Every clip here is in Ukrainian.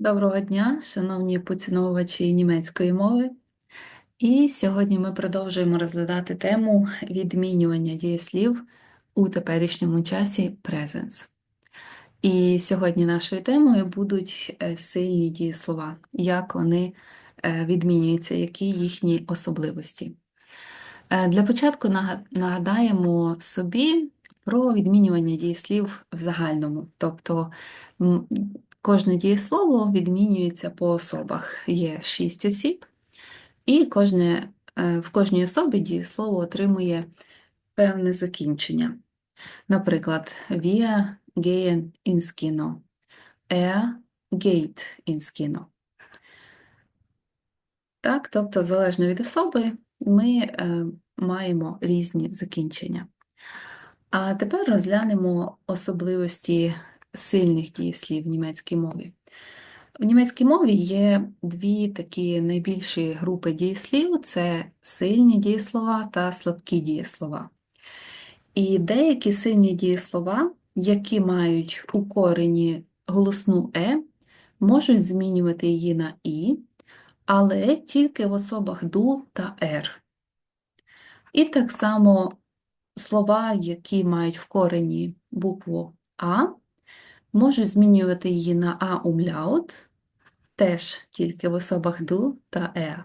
Доброго дня, шановні поціновувачі німецької мови. І сьогодні ми продовжуємо розглядати тему відмінювання дієслів у теперішньому часі presence. І сьогодні нашою темою будуть е, сильні дієслова, як вони е, відмінюються, які їхні особливості. Е, Для початку нагадаємо собі про відмінювання дієслів в загальному. Тобто кожне дієслово відмінюється по особах. Є шість осіб, і кожне, е, в кожній особі дієслово отримує певне закінчення. Наприклад, wir gehen ins Kino. Er geht ins Kino. Так, тобто, залежно від особи, ми е, маємо різні закінчення. А тепер розглянемо особливості сильних дієслів в німецькій мові. В німецькій мові є дві такі найбільші групи дієслів: це сильні дієслова та слабкі дієслова. І деякі сильні дієслова, які мають у корені голосну е, можуть змінювати її на і, але тільки в особах ду та ер. І так само слова, які мають в корені букву А, можуть змінювати її на а умляут, теж тільки в особах ду та е.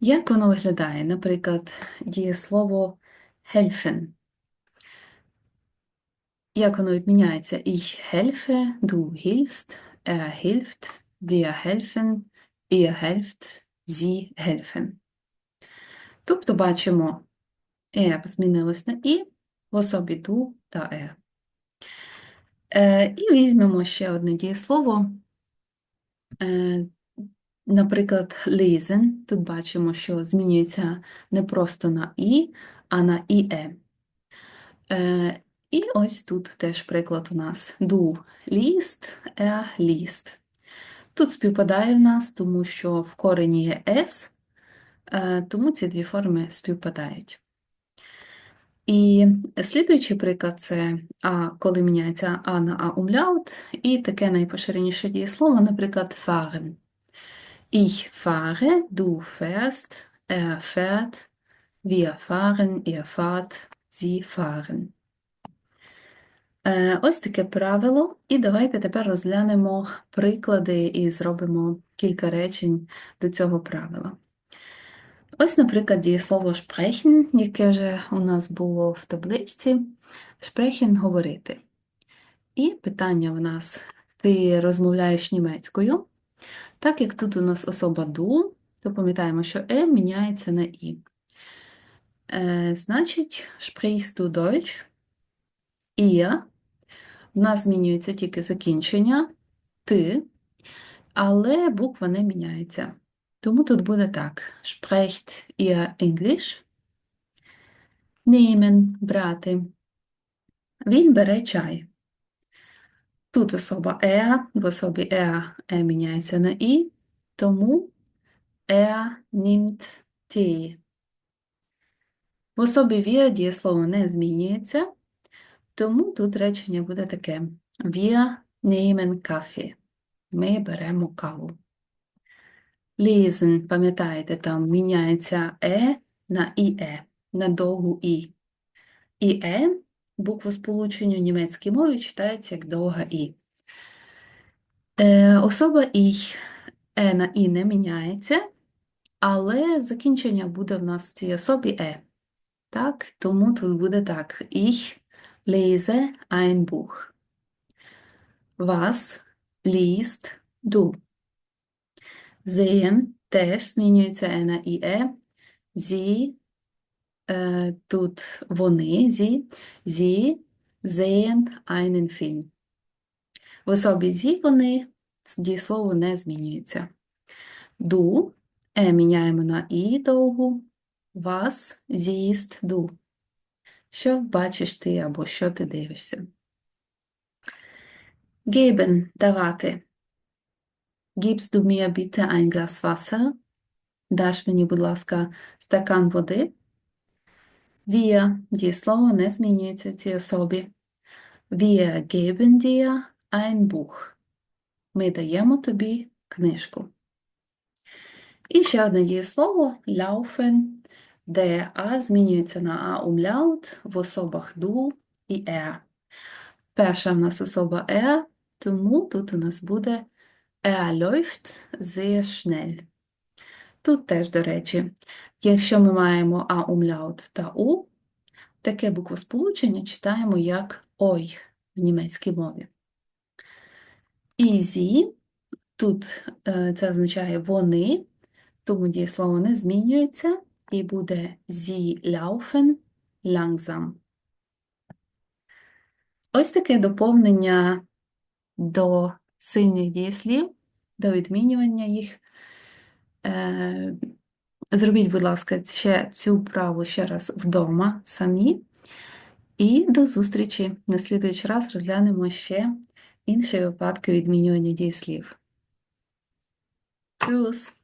Як воно виглядає? Наприклад, дієслово helfen. Як воно відміняється? Ich helfe, du hilfst, er hilft, wir helfen, ihr helft, sie helfen. Тобто бачимо, е змінилось на і в особі ду та е. Е, І візьмемо ще одне дієслово. Е, Наприклад, lesen. Тут бачимо, що змінюється не просто на і, а на іе. Е, І ось тут теж приклад у нас du liest, er liest. Тут співпадає в нас, тому що в корені є s, тому ці дві форми співпадають. І слідуючий приклад це а, коли міняється а на а умляут, і таке найпоширеніше дієслово, наприклад, fahren. Ich fahre, du fährst, er fährt, wir fahren, ihr fahrt, sie fahren. Ось таке правило. І давайте тепер розглянемо приклади і зробимо кілька речень до цього правила. Ось, наприклад, дієслово sprechen, яке вже у нас було в табличці. Sprechen – говорити. І питання в нас: ти розмовляєш німецькою? Так як тут у нас особа ду, то пам'ятаємо, що е міняється на і. Е, значить, sprichst du Deutsch? Ihr. В нас змінюється тільки закінчення ти, але буква не міняється. Тому тут буде так: sprecht ihr English? Nehmen – брати. Він бере чай. Тут особа er, в особі er, е міняється на і, тому er nimmt Tee. В особі wir дієслово не змінюється, тому тут речення буде таке: Wir nehmen Kaffee. Ми беремо каву. Lesen, пам'ятаєте, там міняється е на іе, на довгу і. Іе, букву сполучення у німецькій мові читається як довга і. Е, особа ій, е на і не міняється, але закінчення буде в нас в цій особі е. Так, тому тут буде так. Ich lese ein Buch. Was liest du? Sehen теж змінюється е на іе. Sie, е, тут вони, sie, sie sehen einen Film. В особі зі вони дієслово не змінюється. Du е міняємо на і довгу. Was siehst du? Що бачиш ти або що ти дивишся? Geben – давати. Gibst du mir bitte ein Glas Wasser? Даш мені, будь ласка, стакан води. Wir – дієслово не змінюється в цій особі. Wir geben dir ein Buch. Ми даємо тобі книжку. І ще одне дієслово laufen, де а змінюється на а умляут в особах du і er. Перша в нас особа er, тому тут у нас буде er läuft sehr schnell. Тут теж, до речі, якщо ми маємо а умляут та у, таке буквосполучення читаємо як ой в німецькій мові. Easy, тут е, це означає вони, тому дієслово не змінюється і буде sie laufen langsam. Ось таке доповнення до сильних дієслів, до відмінювання їх. Е, Зробіть, будь ласка, ще цю вправу ще раз вдома самі. І до зустрічі. На слідуючий раз розглянемо ще інші випадки відмінювання дієслів. Плюс!